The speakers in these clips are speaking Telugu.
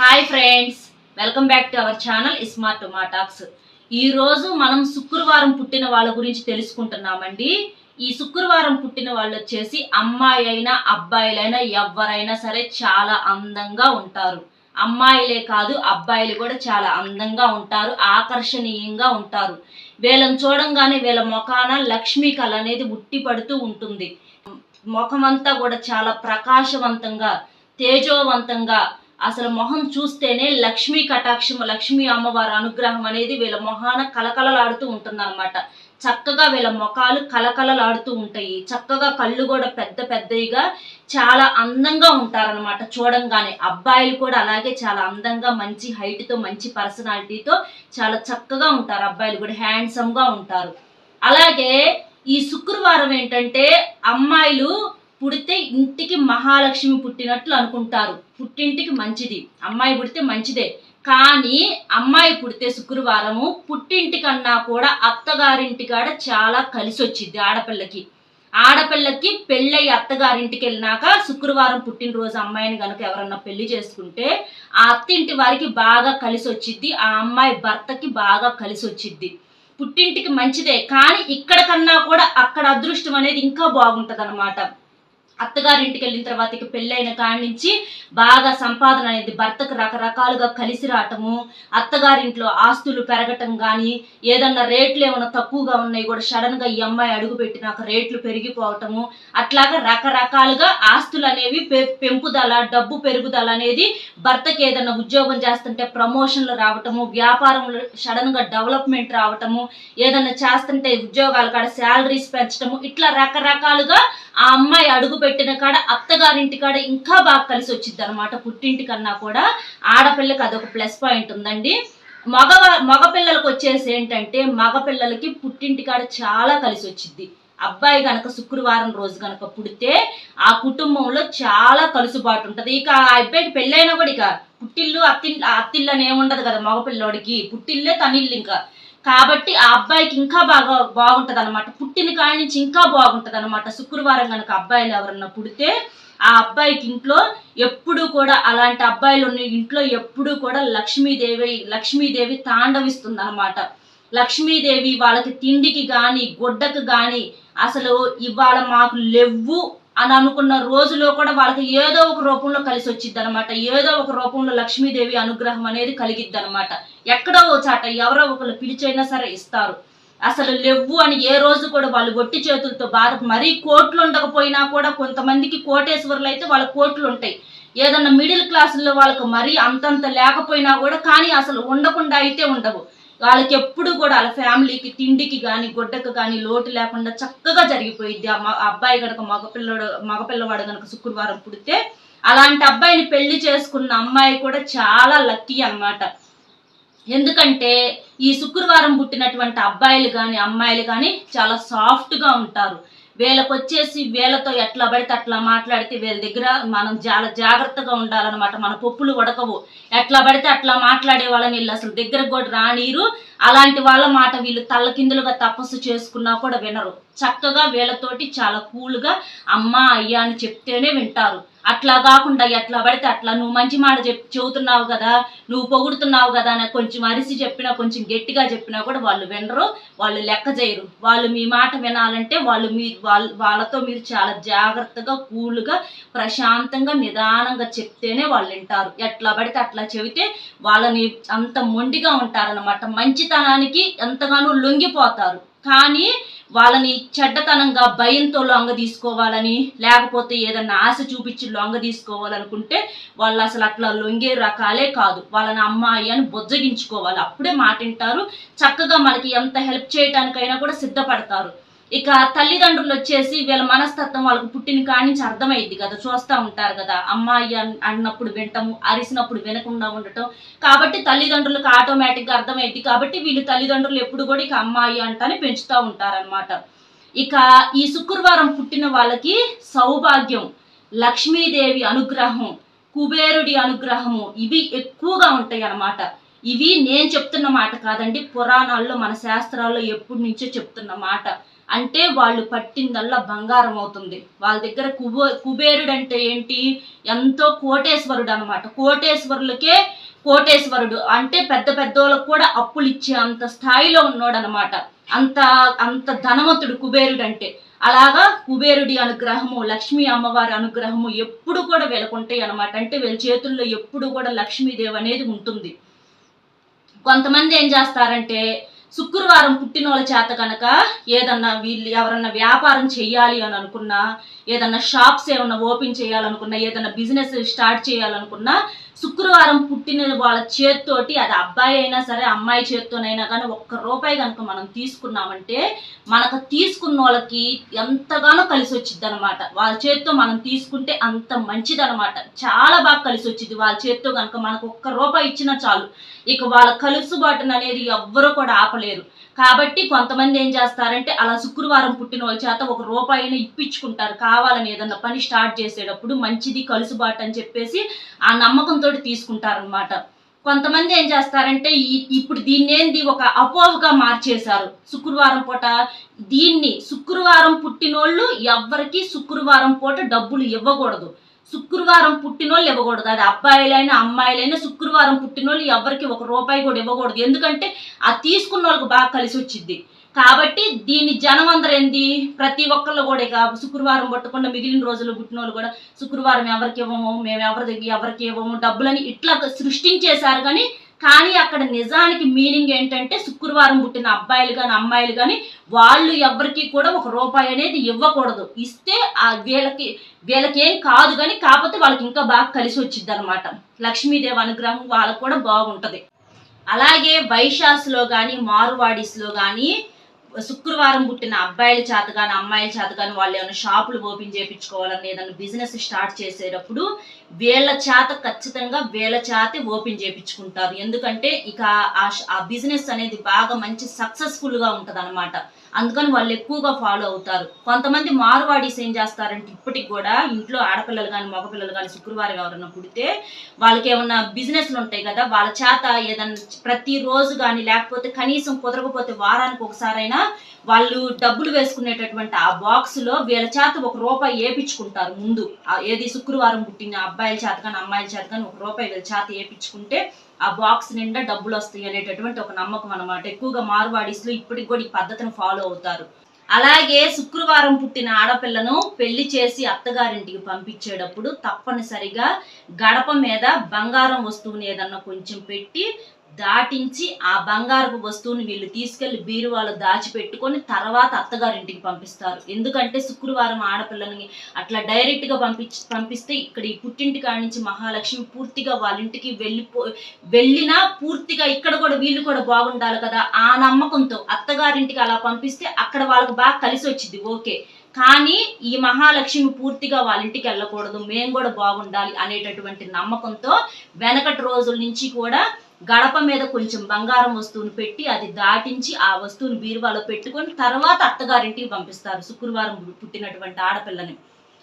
Hi friends welcome back to our channel smart మాటాక్స్ ఈరోజు మనం శుక్రవారం పుట్టిన వాళ్ళ గురించి తెలుసుకుంటున్నామండి. ఈ శుక్రవారం పుట్టిన వాళ్ళు వచ్చేసి అమ్మాయి అయినా అబ్బాయిలైనా ఎవరైనా సరే చాలా అందంగా ఉంటారు. అమ్మాయిలే కాదు అబ్బాయిలు కూడా చాలా అందంగా ఉంటారు ఆకర్షణీయంగా ఉంటారు. వీళ్ళని చూడంగానే వీళ్ళ ముఖాన లక్ష్మీ కళ అనేది ఉట్టి పడుతూ ఉంటుంది. ముఖమంతా కూడా చాలా ప్రకాశవంతంగా తేజోవంతంగా అసలు మొహం చూస్తేనే లక్ష్మీ కటాక్షం లక్ష్మీ అమ్మవారి అనుగ్రహం అనేది వీళ్ళ మొహాన కలకలలాడుతూ ఉంటుందన్నమాట. చక్కగా వీళ్ళ ముఖాలు కలకలలాడుతూ ఉంటాయి. చక్కగా కళ్ళు కూడా పెద్ద పెద్దవిగా చాలా అందంగా ఉంటారనమాట చూడంగానే అబ్బాయిలు కూడా అలాగే చాలా అందంగా మంచి హైట్తో మంచి పర్సనాలిటీతో చాలా చక్కగా ఉంటారు. అబ్బాయిలు కూడా హ్యాండ్సమ్గా ఉంటారు. అలాగే ఈ శుక్రవారం ఏంటంటే అమ్మాయిలు పుడితే ఇంటికి మహాలక్ష్మి పుట్టినట్లు అనుకుంటారు. పుట్టింటికి మంచిది. అమ్మాయి పుడితే మంచిదే. కానీ అమ్మాయి పుడితే శుక్రవారము పుట్టింటి కన్నా కూడా అత్తగారింటి కాడ చాలా కలిసి వచ్చింది ఆడపిల్లకి. ఆడపిల్లకి పెళ్ళయి అత్తగారింటికి వెళ్ళినాక శుక్రవారం పుట్టినరోజు అమ్మాయిని కనుక ఎవరన్నా పెళ్ళి చేసుకుంటే ఆ అత్తింటి వారికి బాగా కలిసి వచ్చింది ఆ అమ్మాయి భర్తకి బాగా కలిసి వచ్చింది పుట్టింటికి మంచిదే. కానీ ఇక్కడ కన్నా కూడా అక్కడ అదృష్టం అనేది ఇంకా బాగుంటుంది అనమాట అత్తగారింటికి వెళ్ళిన తర్వాత ఇక పెళ్ళైన కాడి నుంచి బాగా సంపాదన అనేది భర్తకు రకరకాలుగా కలిసి రావటము అత్తగారింట్లో ఆస్తులు పెరగటం కానీ ఏదన్నా రేట్లు ఏమైనా తక్కువగా ఉన్నాయి కూడా సడన్గా ఈ అమ్మాయి అడుగు రేట్లు పెరిగిపోవటము అట్లాగా రకరకాలుగా ఆస్తులు అనేవి పె- పెంపుదల డబ్బు పెరుగుదల అనేది భర్తకి ఏదన్నా ఉద్యోగం చేస్తుంటే ప్రమోషన్లు రావటము వ్యాపారంలో సడన్గా డెవలప్మెంట్ రావటము ఏదన్నా చేస్తుంటే ఉద్యోగాల కాడ శాలరీస్ పెంచటము ఇట్లా రకరకాలుగా ఆ అమ్మాయి అడుగు పెట్టిన కాడ అత్తగారింటి కాడ ఇంకా బాగా కలిసి వచ్చింది అనమాట పుట్టింటి కన్నా కూడా ఆడపిల్లకి అదొక ప్లస్ పాయింట్ ఉందండి. మగ మగపిల్లలకు వచ్చేసి ఏంటంటే మగపిల్లలకి పుట్టింటి కాడ చాలా కలిసి వచ్చింది. అబ్బాయి గనక శుక్రవారం రోజు గనక పుడితే ఆ కుటుంబంలో చాలా కలుసుబాటు ఉంటుంది. ఇక ఆ అబ్బాయికి పెళ్ళైనా కూడా ఇక పుట్టిల్లు అత్తి అత్తిల్లు అని ఏముండదు కదా మగపిల్లోడికి పుట్టిల్లే తనిల్లు ఇంకా. కాబట్టి ఆ అబ్బాయికి ఇంకా బాగా బాగుంటది అనమాట పుట్టిన కాడి నుంచి ఇంకా బాగుంటది అనమాట శుక్రవారం కనుక అబ్బాయిలు ఎవరన్నా పుడితే ఆ అబ్బాయికి ఇంట్లో ఎప్పుడు కూడా అలాంటి అబ్బాయిలు ఉన్న ఇంట్లో ఎప్పుడు కూడా లక్ష్మీదేవి లక్ష్మీదేవి తాండవిస్తుంది అనమాట లక్ష్మీదేవి వాళ్ళకి తిండికి గాని గుడ్డకు గాని అసలు ఇవాళ మాకు లెవ్వు. అని అనుకున్న రోజులో కూడా వాళ్ళకి ఏదో ఒక రూపంలో కలిసి వచ్చింది అనమాట ఏదో ఒక రూపంలో లక్ష్మీదేవి అనుగ్రహం అనేది కలిగిద్ది అనమాట ఎక్కడో ఓ చాట ఎవరో ఒకరు పిలిచైనా సరే ఇస్తారు. అసలు లెవ్వు అని ఏ రోజు కూడా వాళ్ళు ఒట్టి చేతులతో బాధ మరీ కోట్లు ఉండకపోయినా కూడా కొంతమందికి కోటేశ్వర్లు అయితే వాళ్ళ కోట్లు ఉంటాయి. ఏదన్నా మిడిల్ క్లాసుల్లో వాళ్ళకి మరీ అంతంత లేకపోయినా కూడా కానీ అసలు ఉండకుండా అయితే ఉండవు. వాళ్ళకి ఎప్పుడు కూడా వాళ్ళ ఫ్యామిలీకి తిండికి కానీ గుడ్డకు కానీ లోటు లేకుండా చక్కగా జరిగిపోయింది ఆ మ- అబ్బాయి గనక మగపిల్లడు మగపిల్లవాడు గనక శుక్రవారం పుడితే అలాంటి అబ్బాయిని పెళ్ళి చేసుకున్న అమ్మాయి కూడా చాలా లక్కీ అన్నమాట. ఎందుకంటే ఈ శుక్రవారం పుట్టినటువంటి అబ్బాయిలు కానీ అమ్మాయిలు కానీ చాలా సాఫ్ట్గా ఉంటారు. వీళ్ళకి వచ్చేసి వీళ్ళతో ఎట్లా పడితే అట్లా మాట్లాడితే వీళ్ళ దగ్గర మనం చాలా జాగ్రత్తగా ఉండాలన్నమాట. మన పప్పులు ఉడకవు. ఎట్లా పడితే అట్లా మాట్లాడే వాళ్ళని వీళ్ళు అసలు దగ్గరకు కూడా రానీరు అలాంటి వాళ్ళ మాట వీళ్ళు తల్లకిందులుగా తపస్సు చేసుకున్నా కూడా వినరు. చక్కగా వీళ్ళతోటి చాలా కూల్గా అమ్మ అయ్యా అని చెప్తేనే వింటారు. అట్లా కాకుండా ఎట్లా పడితే అట్లా నువ్వు మంచి మాట చెప్ చెబుతున్నావు కదా నువ్వు పొగుడుతున్నావు కదా అని కొంచెం అరిసి చెప్పినా కొంచెం గట్టిగా చెప్పినా కూడా వాళ్ళు వినరు వాళ్ళు లెక్క చేయరు. వాళ్ళు మీ మాట వినాలంటే వాళ్ళు మీ వాళ్ళ వాళ్ళతో మీరు చాలా జాగ్రత్తగా కూల్గా ప్రశాంతంగా నిదానంగా చెప్తేనే వాళ్ళు వింటారు. ఎట్లా పడితే అట్లా చెబితే వాళ్ళని అంత మొండిగా ఉంటారనమాట మంచితనానికి ఎంతగానో లొంగిపోతారు. కానీ వాళ్ళని చెడ్డతనంగా భయంతో లొంగ తీసుకోవాలని లేకపోతే ఏదన్నా ఆశ చూపించి లొంగ తీసుకోవాలనుకుంటే వాళ్ళు అసలు అట్లా లొంగే రకాలే కాదు. వాళ్ళని అమ్మాయి అని బుజ్జగించుకోవాలి. అప్పుడే మాటింటారు చక్కగా మనకి ఎంత హెల్ప్ చేయటానికైనా కూడా సిద్ధపడతారు. ఇక తల్లిదండ్రులు వచ్చేసి వీళ్ళ మనస్తత్వం వాళ్ళకి పుట్టిన కానించి నుంచి అర్థమైద్ది కదా చూస్తూ ఉంటారు కదా. అమ్మాయి అన్నప్పుడు వింటము అరిసినప్పుడు వినకుండా ఉండటం. కాబట్టి తల్లిదండ్రులకు ఆటోమేటిక్గా అర్థమైద్ది. కాబట్టి వీళ్ళు తల్లిదండ్రులు ఎప్పుడు కూడా ఇక అమ్మాయి అంటని పెంచుతూ ఉంటారనమాట ఇక ఈ శుక్రవారం పుట్టిన వాళ్ళకి సౌభాగ్యం లక్ష్మీదేవి అనుగ్రహం కుబేరుడి అనుగ్రహము ఇవి ఎక్కువగా ఉంటాయి అన్నమాట ఇవి నేను చెప్తున్న మాట కాదండి పురాణాల్లో మన శాస్త్రాల్లో ఎప్పటి నుంచో చెప్తున్న మాట. అంటే వాళ్ళు పట్టిందల్లా బంగారం అవుతుంది. వాళ్ళ దగ్గర కుబో కుబేరుడు అంటే ఏంటి? ఎంతో కోటేశ్వరుడు అనమాట కోటేశ్వరులకే కోటేశ్వరుడు. అంటే పెద్ద పెద్దోళ్ళకు కూడా అప్పులు ఇచ్చే అంత స్థాయిలో ఉన్నాడు అనమాట అంత అంత ధనవంతుడు కుబేరుడు అంటే అలాగా కుబేరుడి అనుగ్రహము లక్ష్మీ అమ్మవారి అనుగ్రహము ఎప్పుడు కూడా వీళ్ళకుంటాయి అనమాట అంటే వీళ్ళ చేతుల్లో ఎప్పుడు కూడా లక్ష్మీదేవి అనేది ఉంటుంది. కొంతమంది ఏం చేస్తారంటే శుక్రవారం పుట్టిన వాళ్ళ చేత కనుక ఏదన్నా వీళ్ళు ఎవరన్నా వ్యాపారం చేయాలి అని అనుకున్నా ఏదన్నా షాప్స్ ఏమన్నా ఓపెన్ చేయాలనుకున్నా ఏదన్నా బిజినెస్ స్టార్ట్ చేయాలనుకున్నా శుక్రవారం పుట్టిన వాళ్ళ చేత్తోటి అది అబ్బాయి అయినా సరే అమ్మాయి చేత్తోనైనా కానీ ఒక్క రూపాయి కనుక మనం తీసుకున్నామంటే మనకు తీసుకున్న వాళ్ళకి ఎంతగానో కలిసి వచ్చింది అనమాట వాళ్ళ చేత్తో మనం తీసుకుంటే అంత మంచిది అనమాట చాలా బాగా కలిసి వచ్చింది వాళ్ళ చేత్తో కనుక మనకు ఒక్క రూపాయి ఇచ్చినా చాలు. ఇక వాళ్ళ కలుసుబాటును అనేది ఎవ్వరూ కూడా ఆపలేరు. కాబట్టి కొంతమంది ఏం చేస్తారంటే అలా శుక్రవారం పుట్టిన వాళ్ళ చేత ఒక రూపాయిని ఇప్పించుకుంటారు. కావాలని ఏదన్నా పని స్టార్ట్ చేసేటప్పుడు మంచిది కలుసుబాటు అని చెప్పేసి ఆ నమ్మకంతో తీసుకుంటారనమాట కొంతమంది ఏం చేస్తారంటే ఇప్పుడు దీన్ని ఏంది ఒక అపోహగా మార్చేశారు. శుక్రవారం పూట దీన్ని శుక్రవారం పుట్టినోళ్ళు ఎవ్వరికి శుక్రవారం పూట డబ్బులు ఇవ్వకూడదు. శుక్రవారం పుట్టినోళ్ళు ఇవ్వకూడదు అది అబ్బాయిలైనా అమ్మాయిలైనా శుక్రవారం పుట్టినోళ్ళు ఎవరికి ఒక రూపాయి కూడా ఇవ్వకూడదు. ఎందుకంటే ఆ తీసుకున్న వాళ్ళకి బాగా కలిసి వచ్చింది కాబట్టి దీని జనం అందరూ ఏంది? ప్రతి ఒక్కళ్ళు కూడా ఇక శుక్రవారం పట్టకుండా మిగిలిన రోజులు పుట్టిన వాళ్ళు కూడా శుక్రవారం ఎవరికి ఇవ్వము మేము ఎవరి దగ్గర ఎవరికి ఇవ్వము డబ్బులని ఇట్లా సృష్టించేశారు కానీ కానీ అక్కడ నిజానికి మీనింగ్ ఏంటంటే శుక్రవారం పుట్టిన అబ్బాయిలు కానీ అమ్మాయిలు కానీ వాళ్ళు ఎవరికి కూడా ఒక రూపాయి అనేది ఇవ్వకూడదు. ఇస్తే ఆ వీళ్ళకి వీళ్ళకి ఏం కాదు కానీ కాకపోతే వాళ్ళకి ఇంకా బాగా కలిసి వచ్చింది అనమాట లక్ష్మీదేవి అనుగ్రహం వాళ్ళకు కూడా బాగుంటుంది. అలాగే వైశాస్లో కానీ మారువాడీస్లో కానీ శుక్రవారం పుట్టిన అబ్బాయిల చేత కానీ అమ్మాయిల చేత కానీ వాళ్ళు ఏమైనా షాపులు ఓపెన్ చేయించుకోవాలని ఏదైనా బిజినెస్ స్టార్ట్ చేసేటప్పుడు వీళ్ళ చేత ఖచ్చితంగా వేల చేతే ఓపెన్ చేయించుకుంటారు ఎందుకంటే ఇక ఆ బిజినెస్ అనేది బాగా మంచి సక్సెస్ఫుల్గా ఉంటుంది అనమాట అందుకని వాళ్ళు ఎక్కువగా ఫాలో అవుతారు. కొంతమంది మారువాడీస్ ఏం చేస్తారంటే ఇప్పటికి కూడా ఇంట్లో ఆడపిల్లలు కానీ మగపిల్లలు కానీ శుక్రవారం ఎవరైనా పుడితే వాళ్ళకి ఏమన్నా బిజినెస్లు ఉంటాయి కదా వాళ్ళ చేత ఏదన్నా ప్రతి రోజు కానీ లేకపోతే కనీసం కుదరకపోతే వారానికి ఒకసారైనా వాళ్ళు డబ్బులు వేసుకునేటటువంటి ఆ బాక్స్లో వీళ్ళ చేత ఒక రూపాయి వేపించుకుంటారు ముందు. ఏది శుక్రవారం పుట్టిన అబ్బాయిల చేత కానీ అమ్మాయిల చేత కానీ ఒక రూపాయి వీళ్ళ చేత వేయించుకుంటే ఆ బాక్స్ నిండా డబ్బులు వస్తాయి అనేటటువంటి ఒక నమ్మకం అనమాట ఎక్కువగా మార్వాడీస్లో ఇప్పటికి కూడా ఈ పద్ధతిని ఫాలో అవుతారు. అలాగే శుక్రవారం పుట్టిన ఆడపిల్లను పెళ్ళి చేసి అత్తగారింటికి పంపించేటప్పుడు తప్పనిసరిగా గడప మీద బంగారం వస్తువుని ఏదన్నా కొంచెం పెట్టి దాటించి ఆ బంగారపు వస్తువుని వీళ్ళు తీసుకెళ్ళి బీరువాలో దాచిపెట్టుకొని తర్వాత అత్తగారింటికి పంపిస్తారు. ఎందుకంటే శుక్రవారం ఆడపిల్లని అట్లా డైరెక్ట్గా పంపించి పంపిస్తే ఇక్కడ ఈ పుట్టింటి కాడి నుంచి మహాలక్ష్మి పూర్తిగా వాళ్ళ ఇంటికి వెళ్ళిపో వెళ్ళినా పూర్తిగా ఇక్కడ కూడా వీళ్ళు కూడా బాగుండాలి కదా ఆ నమ్మకంతో అత్తగారింటికి అలా పంపిస్తే అక్కడ వాళ్ళకి బాగా కలిసి వచ్చింది ఓకే. కానీ ఈ మహాలక్ష్మి పూర్తిగా వాళ్ళ ఇంటికి వెళ్ళకూడదు మేము కూడా బాగుండాలి అనేటటువంటి నమ్మకంతో వెనకటి రోజుల నుంచి కూడా గడప మీద కొంచెం బంగారం వస్తువును పెట్టి అది దాటించి ఆ వస్తువును బీరువాలో పెట్టుకొని తర్వాత అత్తగారింటికి పంపిస్తారు శుక్రవారం పుట్టినటువంటి ఆడపిల్లని.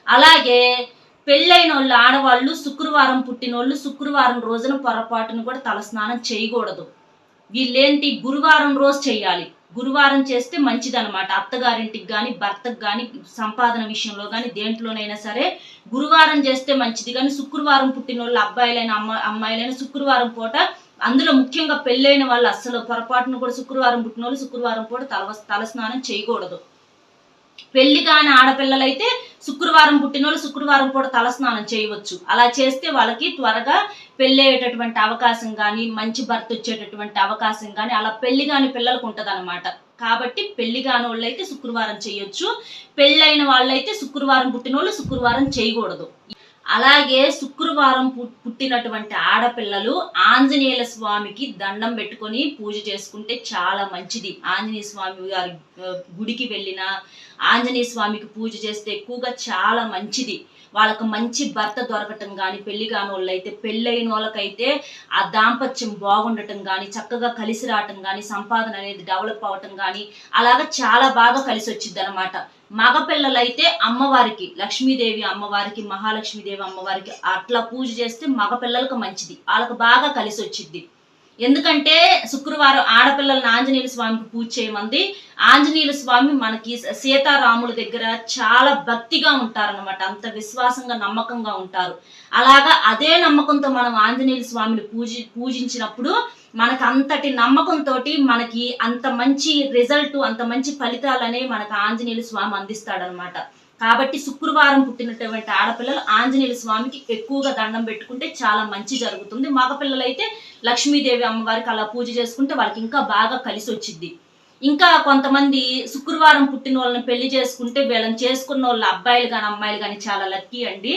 అలాగే పెళ్ళైన వాళ్ళు ఆడవాళ్ళు శుక్రవారం పుట్టినోళ్ళు శుక్రవారం రోజున పొరపాటును కూడా తలస్నానం చేయకూడదు. వీళ్ళేంటి గురువారం రోజు చేయాలి గురువారం చేస్తే మంచిదనమాట అత్తగారింటికి కానీ భర్తకు కానీ సంపాదన విషయంలో కానీ దేంట్లోనైనా సరే గురువారం చేస్తే మంచిది. కానీ శుక్రవారం పుట్టిన వాళ్ళు అబ్బాయిలైన అమ్మ అమ్మాయిలైన శుక్రవారం పూట అందులో ముఖ్యంగా పెళ్ళైన వాళ్ళు అస్సలు పొరపాటును కూడా శుక్రవారం పుట్టిన వాళ్ళు శుక్రవారం పూట తల తలస్నానం చేయకూడదు. పెళ్ళి కాని ఆడపిల్లలైతే శుక్రవారం పుట్టిన వాళ్ళు శుక్రవారం పూట తలస్నానం చేయవచ్చు. అలా చేస్తే వాళ్ళకి త్వరగా పెళ్ళయ్యేటటువంటి అవకాశం కానీ మంచి భర్త వచ్చేటటువంటి అవకాశం కానీ అలా పెళ్ళి కాని పిల్లలకు ఉంటుంది కాబట్టి పెళ్ళి కాని వాళ్ళైతే శుక్రవారం చేయొచ్చు. పెళ్ళైన వాళ్ళైతే శుక్రవారం పుట్టిన వాళ్ళు శుక్రవారం చేయకూడదు. అలాగే శుక్రవారం పు- పుట్టినటువంటి ఆడపిల్లలు ఆంజనేయుల స్వామికి దండం పెట్టుకొని పూజ చేసుకుంటే చాలా మంచిది. ఆంజనేయ స్వామి గారి గుడికి వెళ్ళినా ఆంజనేయ స్వామికి పూజ చేస్తే ఎక్కువగా చాలా మంచిది. వాళ్ళకు మంచి భర్త దొరకటం కానీ పెళ్ళి కాని వాళ్ళైతే పెళ్ళైన వాళ్ళకైతే ఆ దాంపత్యం బాగుండటం కానీ చక్కగా కలిసి రావటం కానీ సంపాదన అనేది డెవలప్ అవ్వటం కానీ అలాగ చాలా బాగా కలిసి వచ్చింది అనమాట మగపిల్లలైతే అమ్మవారికి లక్ష్మీదేవి అమ్మవారికి మహాలక్ష్మీదేవి అమ్మవారికి అట్లా పూజ చేస్తే మగపిల్లలకు మంచిది. వాళ్ళకు బాగా కలిసి వచ్చింది ఎందుకంటే శుక్రవారం ఆడపిల్లలను ఆంజనేయుల స్వామికి పూజ చేయమంది. ఆంజనేయుల స్వామి మనకి సీతారాముల దగ్గర చాలా భక్తిగా ఉంటారనమాట అంత విశ్వాసంగా నమ్మకంగా ఉంటారు. అలాగా అదే నమ్మకంతో మనం ఆంజనేయుల స్వామిని పూజి పూజించినప్పుడు మనకు అంతటి నమ్మకంతో మనకి అంత మంచి రిజల్ట్ అంత మంచి ఫలితాలనే మనకు ఆంజనేయుల స్వామి అందిస్తాడనమాట కాబట్టి శుక్రవారం పుట్టినటువంటి ఆడపిల్లలు ఆంజనేయ స్వామికి ఎక్కువగా దండం పెట్టుకుంటే చాలా మంచి జరుగుతుంది. మగపిల్లలైతే లక్ష్మీదేవి అమ్మవారికి అలా పూజ చేసుకుంటే వాళ్ళకి ఇంకా బాగా కలిసి వచ్చింది ఇంకా కొంతమంది శుక్రవారం పుట్టిన వాళ్ళని పెళ్ళి చేసుకుంటే వీళ్ళని చేసుకున్న వాళ్ళ అబ్బాయిలు కానీ అమ్మాయిలు కానీ చాలా లక్కీ అండి.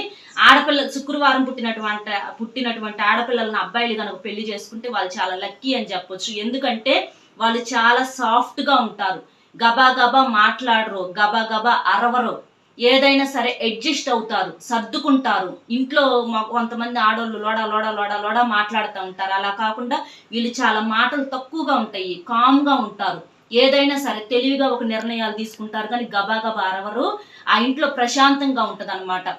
ఆడపిల్ల శుక్రవారం పుట్టినటువంటి పుట్టినటువంటి ఆడపిల్లలను అబ్బాయిలు కనుక పెళ్ళి చేసుకుంటే వాళ్ళు చాలా లక్కీ అని చెప్పొచ్చు. ఎందుకంటే వాళ్ళు చాలా సాఫ్ట్గా ఉంటారు. గబా గబా మాట్లాడరు గబా గబా అరవరు. ఏదైనా సరే అడ్జస్ట్ అవుతారు సర్దుకుంటారు. ఇంట్లో కొంతమంది ఆడోళ్ళు లోడ లోడ లోడ లోడ మాట్లాడుతూ ఉంటారు. అలా కాకుండా వీళ్ళు చాలా మాటలు తక్కువగా ఉంటాయి కామ్గా ఉంటారు. ఏదైనా సరే తెలివిగా ఒక నిర్ణయాలు తీసుకుంటారు కానీ గబాగబా అరవరు. ఆ ఇంట్లో ప్రశాంతంగా ఉంటుంది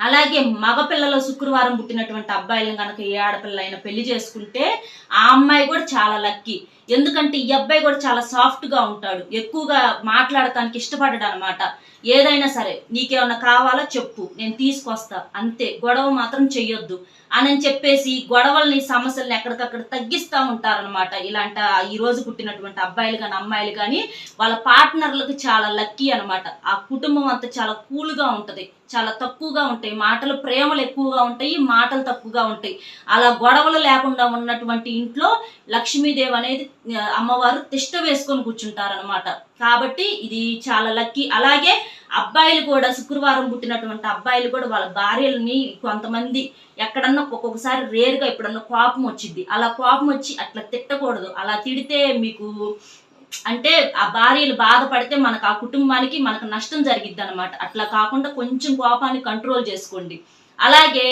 అలాగే మగపిల్లలు శుక్రవారం పుట్టినటువంటి అబ్బాయిలను కనుక ఏ ఆడపిల్ల అయినా పెళ్ళి చేసుకుంటే ఆ అమ్మాయి కూడా చాలా లక్కీ ఎందుకంటే ఈ అబ్బాయి కూడా చాలా సాఫ్ట్గా ఉంటాడు. ఎక్కువగా మాట్లాడటానికి ఇష్టపడ్డాడు అనమాట ఏదైనా సరే నీకేమన్నా కావాలో చెప్పు నేను తీసుకొస్తా. అంతే గొడవ మాత్రం చెయ్యొద్దు. అని చెప్పేసి గొడవల్ని సమస్యల్ని ఎక్కడికక్కడ తగ్గిస్తూ ఉంటారనమాట ఇలాంటి ఈ రోజు పుట్టినటువంటి అబ్బాయిలు కానీ అమ్మాయిలు కానీ వాళ్ళ పార్ట్నర్లకు చాలా లక్కీ అనమాట ఆ కుటుంబం అంతా చాలా కూల్గా ఉంటుంది. చాలా తక్కువగా ఉంటాయి. మాటలు ప్రేమలు ఎక్కువగా ఉంటాయి మాటలు తక్కువగా ఉంటాయి. అలా గొడవలు లేకుండా ఉన్నటువంటి ఇంట్లో లక్ష్మీదేవి అనేది అమ్మవారు తిష్ట వేసుకొని కూర్చుంటారనమాట కాబట్టి ఇది చాలా లక్కీ. అలాగే అబ్బాయిలు కూడా శుక్రవారం పుట్టినటువంటి అబ్బాయిలు కూడా వాళ్ళ భార్యలని కొంతమంది ఎక్కడన్నా ఒక్కొక్కసారి రేరుగా ఎప్పుడన్నా కోపం వచ్చింది అలా కోపం వచ్చి అట్లా తిట్టకూడదు. అలా తిడితే మీకు అంటే ఆ భార్యలు బాధపడితే మనకు ఆ కుటుంబానికి మనకు నష్టం జరిగిద్ది అనమాట అట్లా కాకుండా కొంచెం కోపాన్ని కంట్రోల్ చేసుకోండి. అలాగే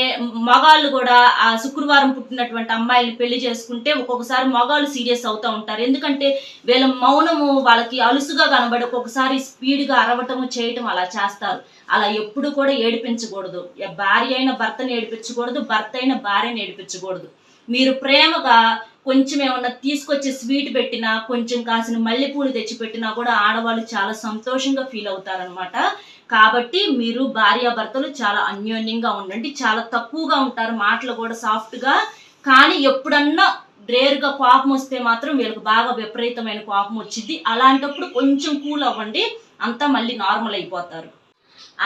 మగాళ్ళు కూడా ఆ శుక్రవారం పుట్టినటువంటి అమ్మాయిని పెళ్ళి చేసుకుంటే ఒక్కొక్కసారి మగాళ్ళు సీరియస్ అవుతూ ఉంటారు. ఎందుకంటే వీళ్ళ మౌనము వాళ్ళకి అలుసుగా కనబడి ఒక్కొక్కసారి స్పీడ్గా అరవటము చేయటం అలా చేస్తారు. అలా ఎప్పుడు కూడా ఏడిపించకూడదు. భార్య అయిన భర్తను ఏడిపించకూడదు భర్త అయిన భార్యను ఏడిపించకూడదు. మీరు ప్రేమగా కొంచెం ఏమన్నా తీసుకొచ్చి స్వీట్ పెట్టినా కొంచెం కాసిన మల్లెపూలు తెచ్చి పెట్టినా కూడా ఆడవాళ్ళు చాలా సంతోషంగా ఫీల్ అవుతారనమాట కాబట్టి మీరు భార్యాభర్తలు చాలా అన్యోన్యంగా ఉండండి చాలా తక్కువగా ఉంటారు మాటలు కూడా సాఫ్ట్గా. కానీ ఎప్పుడన్నా రేరుగా కోపం వస్తే మాత్రం వీళ్ళకి బాగా విపరీతమైన కోపం వచ్చింది అలాంటప్పుడు కొంచెం కూల్ అవ్వండి అంతా మళ్ళీ నార్మల్ అయిపోతారు.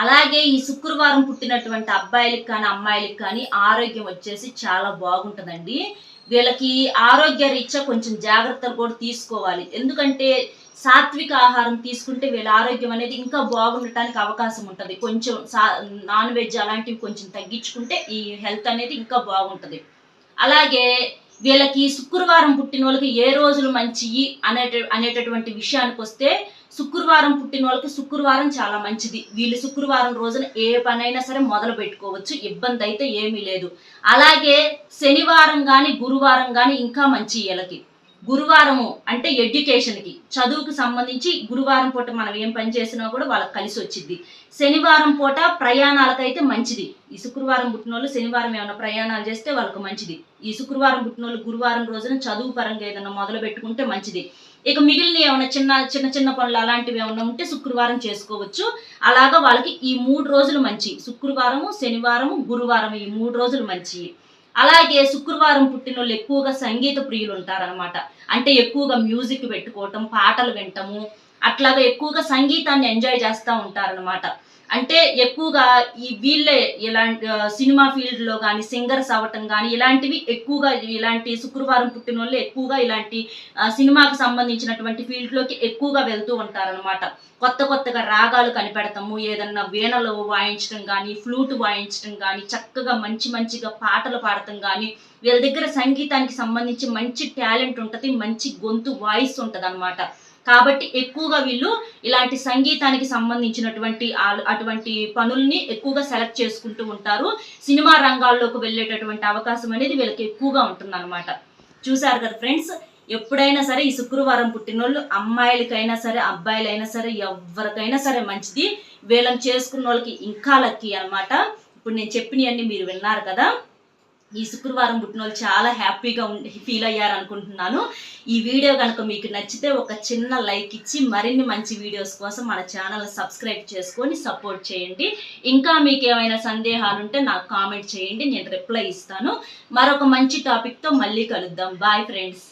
అలాగే ఈ శుక్రవారం పుట్టినటువంటి అబ్బాయిలకు కానీ అమ్మాయిలకు కానీ ఆరోగ్యం వచ్చేసి చాలా బాగుంటుందండి. వీళ్ళకి ఆరోగ్య రీత్యా కొంచెం జాగ్రత్తలు కూడా తీసుకోవాలి. ఎందుకంటే సాత్విక ఆహారం తీసుకుంటే వీళ్ళ ఆరోగ్యం అనేది ఇంకా బాగుండటానికి అవకాశం ఉంటుంది. కొంచెం సా నాన్ వెజ్ అలాంటివి కొంచెం తగ్గించుకుంటే ఈ హెల్త్ అనేది ఇంకా బాగుంటుంది. అలాగే వీళ్ళకి శుక్రవారం పుట్టిన వాళ్ళకి ఏ రోజులు మంచివి అనేట అనేటటువంటి విషయానికి వస్తే శుక్రవారం పుట్టిన వాళ్ళకి శుక్రవారం చాలా మంచిది. వీళ్ళు శుక్రవారం రోజున ఏ పనైనా సరే మొదలు పెట్టుకోవచ్చు. ఇబ్బంది అయితే ఏమీ లేదు. అలాగే శనివారం కానీ గురువారం కానీ ఇంకా మంచి వీళ్ళకి. గురువారము అంటే ఎడ్యుకేషన్కి చదువుకు సంబంధించి గురువారం పూట మనం ఏం పని చేసినా కూడా వాళ్ళకి కలిసి వచ్చింది శనివారం పూట ప్రయాణాలకైతే మంచిది. ఈ శుక్రవారం పుట్టిన వాళ్ళు శనివారం ఏమైనా ప్రయాణాలు చేస్తే వాళ్ళకి మంచిది. ఈ శుక్రవారం పుట్టిన వాళ్ళు గురువారం రోజున చదువు పరంగా ఏదైనా మొదలు పెట్టుకుంటే మంచిది. ఇక మిగిలిన ఏమైనా చిన్న చిన్న చిన్న పనులు అలాంటివి ఏమైనా ఉంటే శుక్రవారం చేసుకోవచ్చు. అలాగా వాళ్ళకి ఈ మూడు రోజులు మంచి. శుక్రవారము శనివారము గురువారం ఈ మూడు రోజులు మంచి. అలాగే శుక్రవారం పుట్టిన వాళ్ళు ఎక్కువగా సంగీత ప్రియులు ఉంటారనమాట అంటే ఎక్కువగా మ్యూజిక్ పెట్టుకోవటం పాటలు వినటము అట్లాగా ఎక్కువగా సంగీతాన్ని ఎంజాయ్ చేస్తూ ఉంటారనమాట అంటే ఎక్కువగా ఈ వీళ్ళే ఇలాంటి సినిమా ఫీల్డ్లో కానీ సింగర్స్ అవ్వటం కానీ ఇలాంటివి ఎక్కువగా ఇలాంటి శుక్రవారం పుట్టిన వాళ్ళు ఎక్కువగా ఇలాంటి సినిమాకు సంబంధించినటువంటి ఫీల్డ్లోకి ఎక్కువగా వెళ్తూ ఉంటారనమాట కొత్త కొత్తగా రాగాలు కనిపెడతాము. ఏదన్నా వీణలు వాయించడం కానీ ఫ్లూట్ వాయించడం కానీ చక్కగా మంచి మంచిగా పాటలు పాడటం కానీ వీళ్ళ దగ్గర సంగీతానికి సంబంధించి మంచి టాలెంట్ ఉంటుంది మంచి గొంతు వాయిస్ ఉంటుంది అనమాట కాబట్టి ఎక్కువగా వీళ్ళు ఇలాంటి సంగీతానికి సంబంధించినటువంటి అటువంటి పనుల్ని ఎక్కువగా సెలెక్ట్ చేసుకుంటూ ఉంటారు. సినిమా రంగాల్లోకి వెళ్ళేటటువంటి అవకాశం అనేది వీళ్ళకి ఎక్కువగా ఉంటుందన్నమాట. చూసారు కదా ఫ్రెండ్స్? ఎప్పుడైనా సరే ఈ శుక్రవారం పుట్టినోళ్ళు అమ్మాయిలకైనా సరే అబ్బాయిలైనా సరే ఎవరికైనా సరే మంచిది. వీళ్ళని చేసుకున్న వాళ్ళకి ఇంకా లక్కీ అన్నమాట. ఇప్పుడు నేను చెప్పినవన్నీ మీరు విన్నారు కదా. ఈ శుక్రవారం పుట్టిన వాళ్ళు చాలా హ్యాపీగా ఫీల్ అయ్యారు అనుకుంటున్నాను. ఈ వీడియో కనుక మీకు నచ్చితే ఒక చిన్న లైక్ ఇచ్చి మరిన్ని మంచి వీడియోస్ కోసం మన ఛానల్ సబ్స్క్రైబ్ చేసుకొని సపోర్ట్ చేయండి. ఇంకా మీకు ఏమైనా సందేహాలు ఉంటే నాకు కామెంట్ చేయండి. నేను రిప్లై ఇస్తాను. మరొక మంచి టాపిక్తో మళ్ళీ కలుద్దాం. Bye friends.